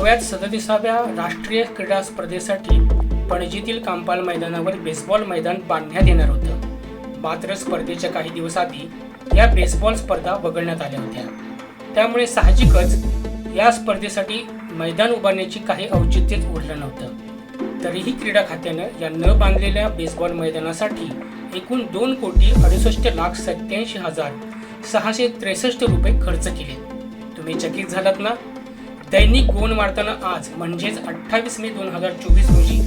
गोव्यात सदतीसाव्या राष्ट्रीय क्रीडा स्पर्धेसाठी पणजीतील कांपाल मैदानावर बेसबॉल मैदान बांधण्यात येणार होतं. मात्र स्पर्धेच्या काही दिवस आधी या बेसबॉल स्पर्धा वगळण्यात आल्या होत्या. त्यामुळे साहजिकच या स्पर्धेसाठी मैदान उभारण्याची काही औचित्यच उरलं नव्हतं. तरीही क्रीडा खात्यानं या न बांधलेल्या बेसबॉल मैदानासाठी एकूण दोन कोटी अडुसष्ट लाख सत्याऐंशी हजार सहाशे त्रेसष्ट रुपये खर्च केले. तुम्ही चकित झालात ना? दैनिक गोन वार्तानं आज म्हणजेच अठ्ठावीस मे दोन हजार चोवीस रोजी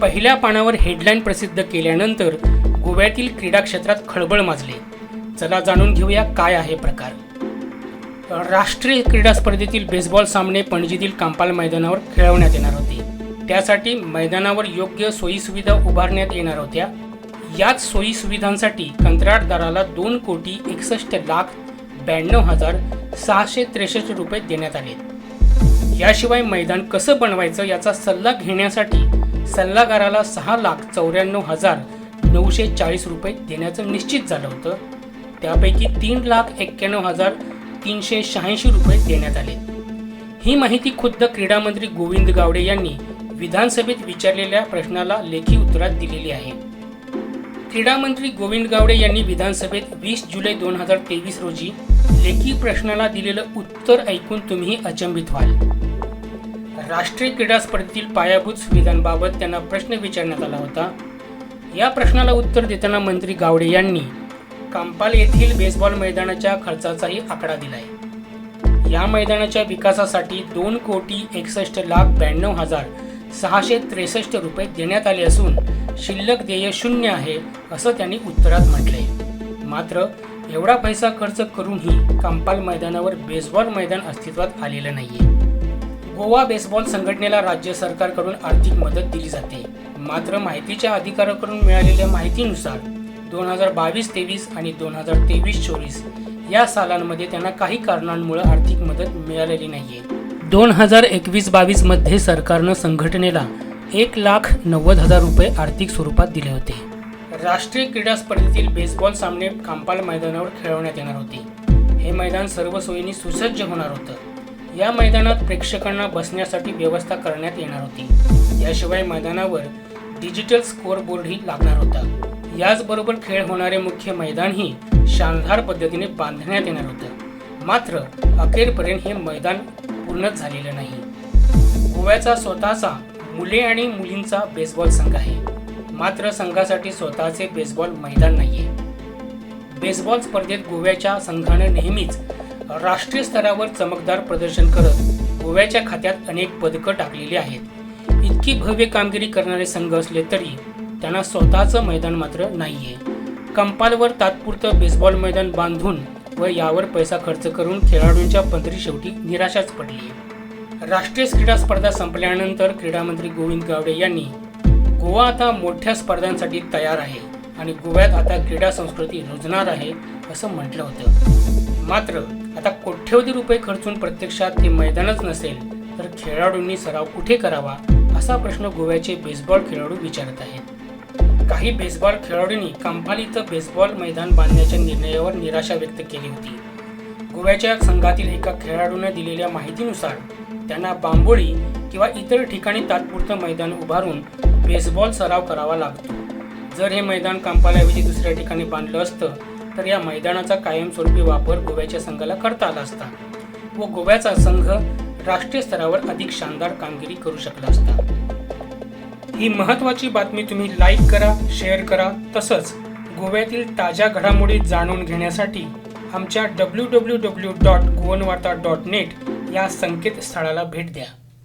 पहिल्या पानावर हेडलाईन प्रसिद्ध केल्यानंतर गोव्यातील क्रीडा क्षेत्रात खळबळ माजले. चला जाणून घेऊया काय आहे प्रकार. राष्ट्रीय क्रीडा स्पर्धेतील बेसबॉल सामने पणजीतील कांपाल मैदानावर खेळवण्यात येणार होते. त्यासाठी मैदानावर योग्य सोयीसुविधा उभारण्यात येणार होत्या. याच सोयी सुविधांसाठी कंत्राटदाराला दोन कोटी एकसष्ट लाख ब्याण्णव हजार सहाशे त्रेसष्ट रुपये देण्यात आले. याशिवाय मैदान कसं बनवायचं याचा सल्ला घेण्यासाठी सल्लागाराला सहा लाख चौऱ्याण्णव हजार नऊशे चाळीस रुपये देण्याचं निश्चित झालं होतं. त्यापैकी तीन लाख एक्क्याण्णव हजार तीनशे शहाऐंशी रुपये देण्यात आले. ही माहिती खुद्द क्रीडामंत्री गोविंद गावडे यांनी विधानसभेत विचारलेल्या प्रश्नाला लेखी उत्तरात दिलेली आहे. क्रीडा मंत्री गोविंद गावडे यांनी विधानसभेत वीस जुलै दोन हजार तेवीस रोजी लेखी प्रश्नाला दिलेलं उत्तर ऐकून तुम्ही अचंबित व्हाल. राष्ट्रीय क्रीडा स्पर्धेतील पायाभूत सुविधांबाबत त्यांना प्रश्न विचारण्यात आला होता. या प्रश्नाला उत्तर देताना मंत्री गावडे यांनी कांपाल येथील बेसबॉल मैदानाच्या खर्चाचाही आकडा दिलाय. या मैदानाच्या विकासासाठी दोन कोटी एकसष्ट लाख ब्याण्णव हजार सहाशे त्रेसष्ट रुपये देण्यात आले असून शिल्लक देय शून्य आहे असं त्यांनी उत्तरात म्हटले मात्र एवढा पैसा खर्च करूनही कांपाल मैदानावर बेसबॉल मैदान अस्तित्वात आलेलं नाहीये. गोवा बेसबॉल संघटनेला राज्य सरकारकडून आर्थिक मदत दिली जाते. मात्र माहितीच्या अधिकाराकडून मिळालेल्या माहितीनुसार दोन हजार बावीस तेवीस आणि दोन हजार तेवीस चोवीस या सालांमध्ये त्यांना काही कारणांमुळे आर्थिक मदत मिळालेली नाहीये. दोन हजार एकवीस बावीसमध्ये सरकारनं संघटनेला एक लाख नव्वद हजार रुपये आर्थिक स्वरूपात दिले होते. राष्ट्रीय क्रीडा स्पर्धेतील बेसबॉल सामने कांपाल मैदानावर खेळवण्यात येणार होते. हे मैदान सर्व सोयींनी सुसज्ज होणार होतं. या मैदानात प्रेक्षकांना बसण्यासाठी व्यवस्था करण्यात येणार होती. याशिवाय मैदानावर डिजिटल स्कोअर बोर्डही लागणार होता. याचबरोबर खेळ होणारे मुख्य मैदानही शानदार पद्धतीने बांधण्यात येणार होतं. मात्र अखेरपर्यंत हे मैदान पूर्णच झालेलं नाही. गोव्याचा स्वतःचा मुले आणि मुलींचा बेसबॉल संघ आहे. मात्र संघासाठी स्वतःचे बेसबॉल मैदान नाहीये. बेसबॉल स्पर्धेत गोव्याच्या संघानं नेहमीच राष्ट्रीय स्तरावर चमकदार प्रदर्शन करत गोव्याच्या खात्यात अनेक पदकं टाकलेली आहेत. इतकी भव्य कामगिरी करणारे संघ असले तरी त्यांना स्वतःचं मैदान मात्र नाहीये. कंपालवर तात्पुरतं बेसबॉल मैदान बांधून व यावर पैसा खर्च करून खेळाडूंच्या पंधरी शेवटी निराशाच पडली राष्ट्रीय क्रीडा स्पर्धा संपल्यानंतर क्रीडामंत्री गोविंद गावडे यांनी गोवा आता मोठ्या स्पर्धांसाठी तयार आहे आणि गोव्यात आता क्रीडा संस्कृती रुजणार आहे असं म्हटलं होतं. मात्र आता कोट्यवधी रुपये खर्चून प्रत्यक्षात ते मैदानच नसेल तर खेळाडूंनी सराव कुठे करावा असा प्रश्न गोव्याचे बेसबॉल खेळाडू विचारत आहेत. काही बेसबॉल खेळाडूंनी कंपाली इथं बेसबॉल मैदान बांधण्याच्या निर्णयावर निराशा व्यक्त केली होती. गोव्याच्या संघातील एका खेळाडूनं दिलेल्या माहितीनुसार त्यांना बांबोळी किंवा इतर ठिकाणी तात्पुरतं मैदान उभारून बेसबॉल सराव करावा लागतो. जर हे मैदान कांपाल्याऐवजी दुसऱ्या ठिकाणी बांधलं असतं तर या मैदानाचा कायमस्वरूपी वापर गोव्याच्या संघाला करता आला असता व गोव्याचा संघ राष्ट्रीय स्तरावर अधिक शानदार कामगिरी करू शकला असता. ही महत्त्वाची बातमी तुम्ही लाईक करा शेअर करा तसंच गोव्यातील ताज्या घडामोडी जाणून घेण्यासाठी आमच्या W W W dot Goanvarta dot net या संकेतस्थळाला भेट द्या.